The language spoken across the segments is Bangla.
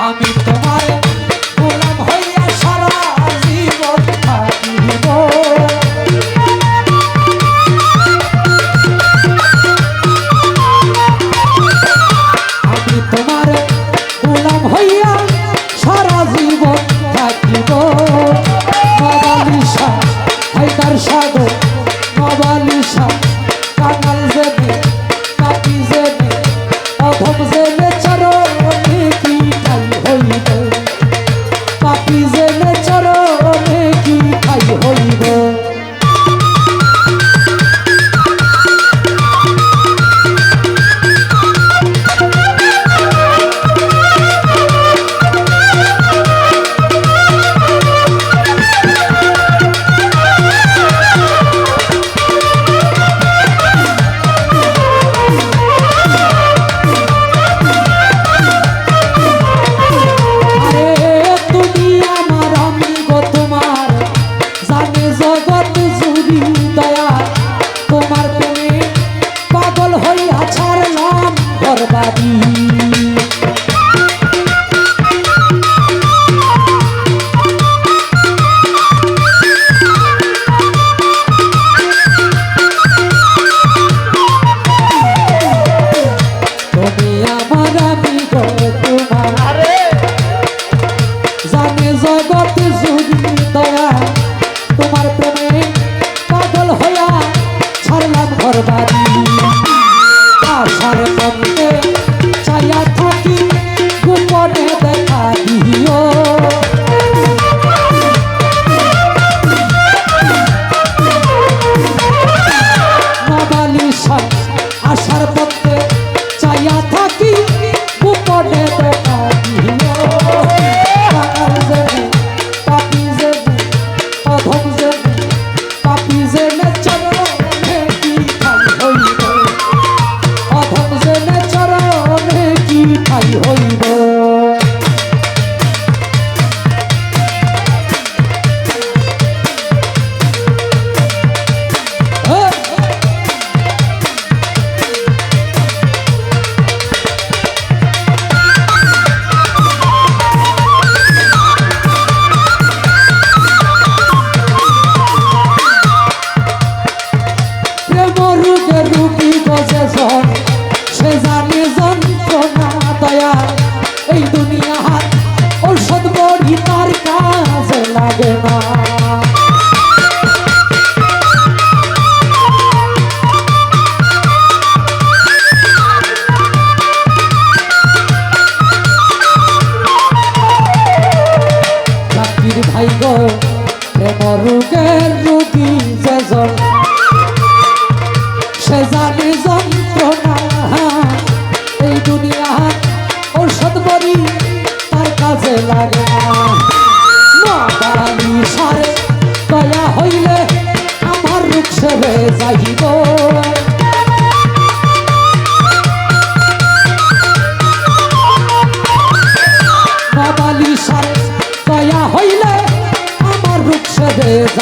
আমি তোমায় জগত সুখ দয়া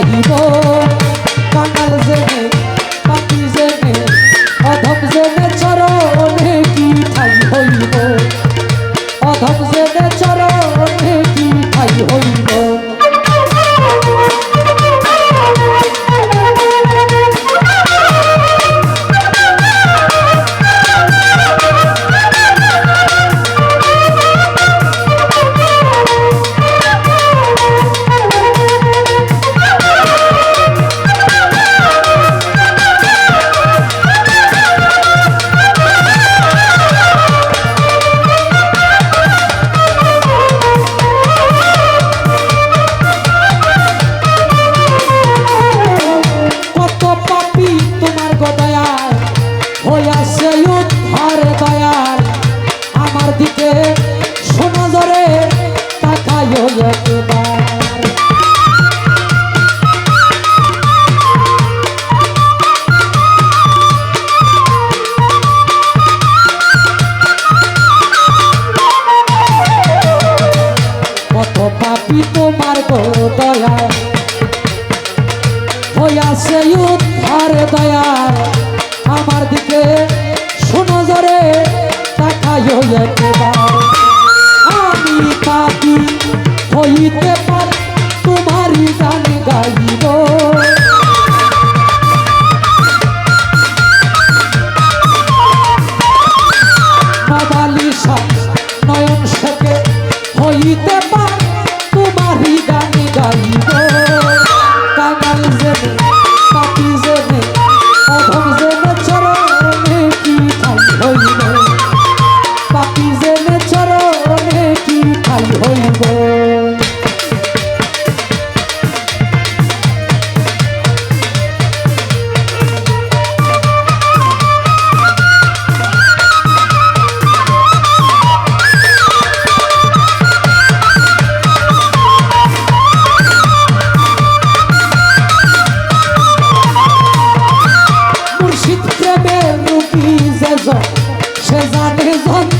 চাহিব কাঙাল যে রূপ আর দয়ার আমার দিকে শোনো জরে আমি পাপি হইতে তোমারই গাই সে জানে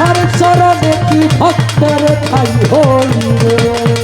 তাহার চরণে কি ভক্তের ঠাই হইবে